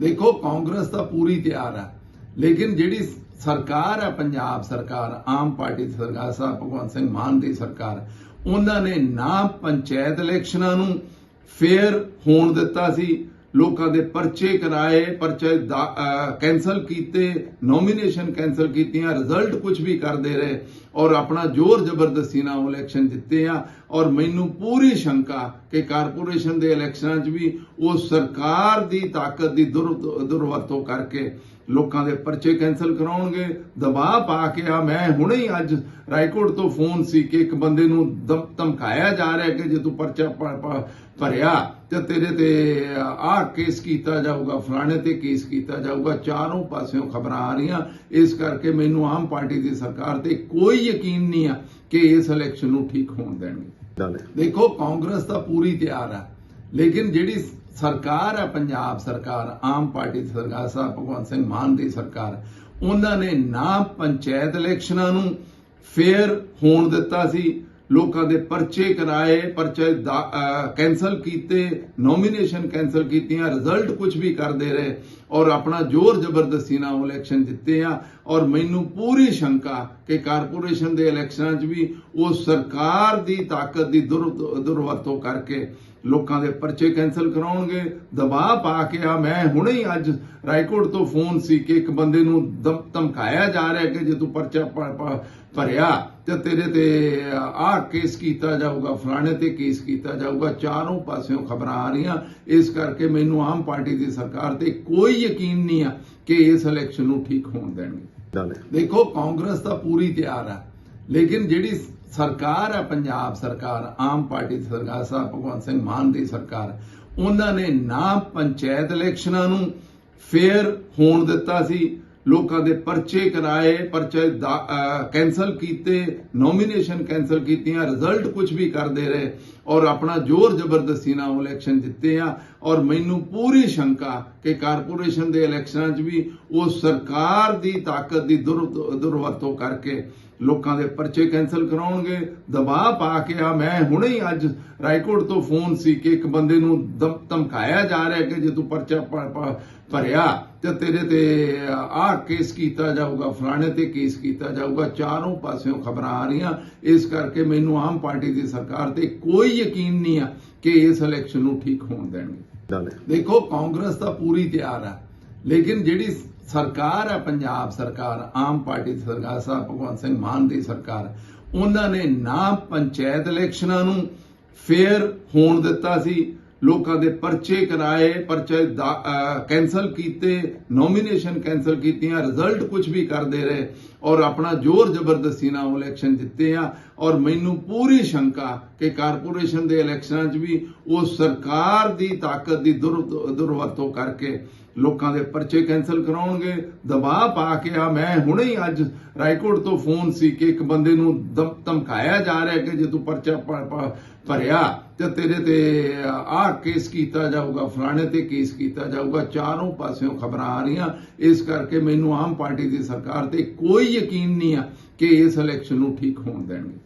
ਦੇਖੋ, ਕਾਂਗਰਸ ਤਾਂ ਪੂਰੀ ਤਿਆਰ ਹੈ ਲੇਕਿਨ ਜਿਹੜੀ ਸਰਕਾਰ ਹੈ ਪੰਜਾਬ ਸਰਕਾਰ, ਆਮ ਪਾਰਟੀ ਦੀ ਸਰਕਾਰ ਸਾਹਿਬ ਭਗਵੰਤ ਸਿੰਘ ਮਾਨ ਦੀ ਸਰਕਾਰ, ਉਹਨਾਂ ਨੇ ਨਾ ਪੰਚਾਇਤ ਇਲੈਕਸ਼ਨਾਂ ਨੂੰ ਫੇਅਰ ਹੋਣ ਦਿੱਤਾ ਸੀ। ਲੋਕਾਂ ਦੇ ਪਰਚੇ ਕਰਾਏ, ਪਰਚੇ ਦਾ- ਕੈਨਸਲ ਕੀਤੇ, ਨੋਮੀਨੇਸ਼ਨ ਕੈਨਸਲ ਕੀਤੀਆਂ, ਰਿਜ਼ਲਟ ਕੁਝ ਵੀ ਕਰਦੇ ਰਹੇ। ਔਰ ਆਪਣਾ ਜ਼ੋਰ ਜ਼ਬਰਦਸਤੀ ਨਾਲ ਉਹ ਇਲੈਕਸ਼ਨ ਜਿੱਤੇ ਆ। ਔਰ ਮੈਨੂੰ ਪੂਰੀ ਸ਼ੰਕਾ ਕਿ ਕਾਰਪੋਰੇਸ਼ਨ ਦੇ ਇਲੈਕਸ਼ਨਾਂ 'ਚ ਵੀ ਉਹ ਸਰਕਾਰ ਦੀ ਤਾਕਤ ਦੀ ਦੁਰ- ਦੁਰਵਰਤੋਂ ਕਰਕੇ ਲੋਕਾਂ ਦੇ ਪਰਚੇ ਕੈਨਸਲ ਕਰਾਉਣਗੇ। ਦਬਾਅ ਪਾ ਕੇ ਆ। ਮੈਂ ਹੁਣੇ ਹੀ ਅੱਜ ਰਾਏਕੋਟ ਤੋਂ ਫੋਨ ਸੀ ਕਿ ਇੱਕ ਬੰਦੇ ਨੂੰ ਧਮ- ਧਮਕਾਇਆ ਜਾ ਰਿਹਾ ਕਿ ਜੇ ਤੂੰ ਪਰਚਾ ਭਰਿਆ ਤੇ ਤੇਰੇ ਤੇ ਆਹ ਕੇਸ ਕੀਤਾ ਜਾਊਗਾ, ਫਲਾਣੇ ਤੇ ਕੇਸ ਕੀਤਾ ਜਾਊਗਾ, ਚਾਰੋਂ ਪਾਸਿਓਂ ਖਬਰਾਂ ਆ ਰਹੀਆਂ। ਇਸ ਕਰਕੇ ਮੈਨੂੰ ਆਮ ਪਾਰਟੀ ਦੀ ਸਰਕਾਰ ਤੇ ਕੋਈ ਯਕੀਨ ਨਹੀਂ ਆ ਕਿ ਇਸ ਇਲੈਕਸ਼ਨ ਨੂੰ ਠੀਕ ਹੋਣ ਦੇਣਗੇ। ਦੇਖੋ ਕਾਂਗਰਸ ਤਾਂ ਪੂਰੀ ਤਿਆਰ ਹੈ ਲੇਕਿਨ ਜਿਹੜੀ ਸਰਕਾਰ ਹੈ ਪੰਜਾਬ ਸਰਕਾਰ ਆਮ ਪਾਰਟੀ ਦੀ ਸਰਕਾਰ ਸਾਹਿਬ ਭਗਵੰਤ ਸਿੰਘ ਮਾਨ ਦੀ ਸਰਕਾਰ ਉਹਨਾਂ ਨੇ ਨਾ ਪੰਚਾਇਤ ਇਲੈਕਸ਼ਨਾਂ ਨੂੰ ਫੇਅਰ ਹੋਣ ਦਿੱਤਾ ਸੀ ਲੋਕਾਂ ਦੇ ਪਰਚੇ ਕਰਾਏ, ਪਰਚੇ ਦਾ- ਕੈਨਸਲ ਕੀਤੇ ਨੋਮੀਨੇਸ਼ਨ ਕੈਨਸਲ ਕੀਤੀਆਂ ਰਿਜ਼ਲਟ ਕੁਝ ਵੀ ਕਰਦੇ ਰਹੇ ਔਰ ਆਪਣਾ ਜ਼ੋਰ ਜ਼ਬਰਦਸਤੀ ਨਾਲ ਉਹ ਇਲੈਕਸ਼ਨ ਜਿੱਤੇ ਆ ਔਰ ਮੈਨੂੰ ਪੂਰੀ ਸ਼ੰਕਾ ਕਿ ਕਾਰਪੋਰੇਸ਼ਨ ਦੇ ਇਲੈਕਸ਼ਨਾਂ 'ਚ ਵੀ ਉਹ ਸਰਕਾਰ ਦੀ ਤਾਕਤ ਦੀ ਦੁਰ- ਦੁਰਵਰਤੋਂ ਕਰਕੇ ਲੋਕਾਂ ਦੇ ਪਰਚੇ ਕੈਨਸਲ ਕਰਾਉਣਗੇ। ਦਬਾਅ ਪਾ ਕੇ ਆ ਮੈਂ ਹੁਣੇ ਹੀ ਅੱਜ ਰਾਏਕੋਟ ਤੋਂ ਫੋਨ ਸੀ ਕਿ ਇੱਕ ਬੰਦੇ ਨੂੰ ਧਮ- ਧਮਕਾਇਆ ਜਾ ਰਿਹਾ ਕਿ ਜੇ ਤੂੰ ਪਰਚਾ ਭਰਿਆ ਤੇ ਤੇਰੇ ਤੇ ਆਹ ਕੇਸ ਕੀਤਾ ਜਾਊਗਾ ਫਲਾਣੇ ਤੇ ਕੇਸ ਕੀਤਾ ਜਾਊਗਾ ਚਾਰੋਂ ਪਾਸਿਓਂ ਖਬਰਾਂ ਆ ਰਹੀਆਂ। ਇਸ ਕਰਕੇ ਮੈਨੂੰ ਆਮ ਪਾਰਟੀ ਦੀ ਸਰਕਾਰ ਤੇ ਕੋਈ ਯਕੀਨ ਨਹੀਂ ਆ ਕਿ ਇਸ ਇਲੈਕਸ਼ਨ ਨੂੰ ਠੀਕ ਹੋਣ ਦੇਣਗੇ। ਦੇਖੋ ਕਾਂਗਰਸ ਤਾਂ ਪੂਰੀ ਤਿਆਰ ਹੈ ਲੇਕਿਨ ਜਿਹੜੀ ਸਰਕਾਰ ਹੈ ਪੰਜਾਬ ਸਰਕਾਰ, ਆਮ ਪਾਰਟੀ ਦੀ ਸਰਕਾਰ ਸਾਹਿਬ ਭਗਵੰਤ ਸਿੰਘ ਮਾਨ ਦੀ ਸਰਕਾਰ, ਉਹਨਾਂ ਨੇ ਨਾ ਪੰਚਾਇਤ ਇਲੈਕਸ਼ਨਾਂ ਨੂੰ ਫੇਅਰ ਹੋਣ ਦਿੱਤਾ ਸੀ। ਲੋਕਾਂ ਦੇ ਪਰਚੇ ਕਰਾਏ, ਪਰਚੇ ਦਾ- ਅਹ ਕੈਨਸਲ ਕੀਤੇ ਨੋਮੀਨੇਸ਼ਨ ਕੈਨਸਲ ਕੀਤੀਆਂ ਰਿਜ਼ਲਟ ਕੁਝ ਵੀ ਕਰਦੇ ਰਹੇ। ਔਰ ਆਪਣਾ ਜ਼ੋਰ ਜ਼ਬਰਦਸਤੀ ਨਾਲ ਉਹ ਇਲੈਕਸ਼ਨ ਜਿੱਤੇ ਆ, ਔਰ ਮੈਨੂੰ ਪੂਰੀ ਸ਼ੰਕਾ ਕਿ ਕਾਰਪੋਰੇਸ਼ਨ ਦੇ ਇਲੈਕਸ਼ਨਾਂ 'ਚ ਵੀ ਉਹ ਸਰਕਾਰ ਦੀ ਤਾਕਤ ਦੀ ਦੁਰ- ਦੁਰਵਰਤੋਂ ਕਰਕੇ ਲੋਕਾਂ ਦੇ ਪਰਚੇ ਕੈਨਸਲ ਕਰਾਉਣਗੇ, ਦਬਾਅ ਪਾ ਕੇ ਆ। ਮੈਂ ਹੁਣੇ ਹੀ ਅੱਜ ਰਾਏਕੋਟ ਤੋਂ ਫੋਨ ਸੀ ਕਿ ਇੱਕ ਬੰਦੇ ਨੂੰ ਧਮ- ਧਮਕਾਇਆ ਜਾ ਰਿਹਾ ਕਿ ਜੇ ਤੂੰ ਪਰਚਾ ਭਰਿਆ ਤੇ ਤੇਰੇ ਤੇ ਆਹ ਕੇਸ ਕੀਤਾ ਜਾਊਗਾ, ਫਲਾਣੇ ਤੇ ਕੇਸ ਕੀਤਾ ਜਾਊਗਾ, ਚਾਰੋਂ ਪਾਸਿਓਂ ਖਬਰਾਂ ਆ ਰਹੀਆਂ। ਇਸ ਕਰਕੇ ਮੈਨੂੰ ਆਮ ਪਾਰਟੀ ਦੀ ਸਰਕਾਰ ਤੇ ਕੋਈ ਯਕੀਨ ਨਹੀਂ ਆ ਕਿ ਇਸ ਇਲੈਕਸ਼ਨ ਨੂੰ ਠੀਕ ਹੋਣ ਦੇਣਗੇ। ਦੇਖੋ ਕਾਂਗਰਸ ਤਾਂ ਪੂਰੀ ਤਿਆਰ ਹੈ ਲੇਕਿਨ ਜਿਹੜੀ ਸਰਕਾਰ ਹੈ ਪੰਜਾਬ ਸਰਕਾਰ ਆਮ ਪਾਰਟੀ ਦੀ ਸਰਕਾਰ ਸਾਹਿਬ ਭਗਵੰਤ ਸਿੰਘ ਮਾਨ ਦੀ ਸਰਕਾਰ ਉਹਨਾਂ ਨੇ ਨਾ ਪੰਚਾਇਤ ਇਲੈਕਸ਼ਨਾਂ ਨੂੰ ਫੇਅਰ ਹੋਣ ਦਿੱਤਾ ਸੀ ਲੋਕਾਂ ਦੇ ਪਰਚੇ ਕਰਾਏ, ਪਰਚੇ ਦਾ- ਕੈਨਸਲ ਕੀਤੇ ਨੋਮੀਨੇਸ਼ਨ ਕੈਨਸਲ ਕੀਤੀਆਂ ਰਿਜ਼ਲਟ ਕੁਝ ਵੀ ਕਰਦੇ ਰਹੇ ਔਰ ਆਪਣਾ ਜ਼ੋਰ ਜ਼ਬਰਦਸਤੀ ਨਾਲ ਉਹ ਇਲੈਕਸ਼ਨ ਜਿੱਤੇ ਆ ਔਰ ਮੈਨੂੰ ਪੂਰੀ ਸ਼ੰਕਾ ਕਿ ਕਾਰਪੋਰੇਸ਼ਨ ਦੇ ਇਲੈਕਸ਼ਨਾਂ 'ਚ ਵੀ ਉਹ ਸਰਕਾਰ ਦੀ ਤਾਕਤ ਦੀ ਦੁਰ- ਦੁਰਵਰਤੋਂ ਕਰਕੇ ਲੋਕਾਂ ਦੇ ਪਰਚੇ ਕੈਨਸਲ ਕਰਾਉਣਗੇ। ਦਬਾਅ ਪਾ ਕੇ ਆ, ਮੈਂ ਹੁਣੇ ਹੀ ਅੱਜ ਰਾਏਕੋਟ ਤੋਂ ਫੋਨ ਸੀ ਕਿ ਇੱਕ ਬੰਦੇ ਨੂੰ ਧਮ- ਧਮਕਾਇਆ ਜਾ ਰਿਹਾ ਕਿ ਜੇ ਤੂੰ ਪਰਚਾ ਭਰਿਆ ਤੇ ਤੇਰੇ ਤੇ ਆਹ ਕੇਸ ਕੀਤਾ ਜਾਊਗਾ, ਫਲਾਣੇ ਤੇ ਕੇਸ ਕੀਤਾ ਜਾਊਗਾ, ਚਾਰੋਂ ਪਾਸਿਓਂ ਖਬਰਾਂ ਆ ਰਹੀਆਂ। ਇਸ ਕਰਕੇ ਮੈਨੂੰ ਆਮ ਪਾਰਟੀ ਦੀ ਸਰਕਾਰ ਤੇ ਕੋਈ ਯਕੀਨ ਨਹੀਂ ਆ ਕਿ ਇਸ ਇਲੈਕਸ਼ਨ ਨੂੰ ਠੀਕ ਹੋਣ ਦੇਣਗੇ।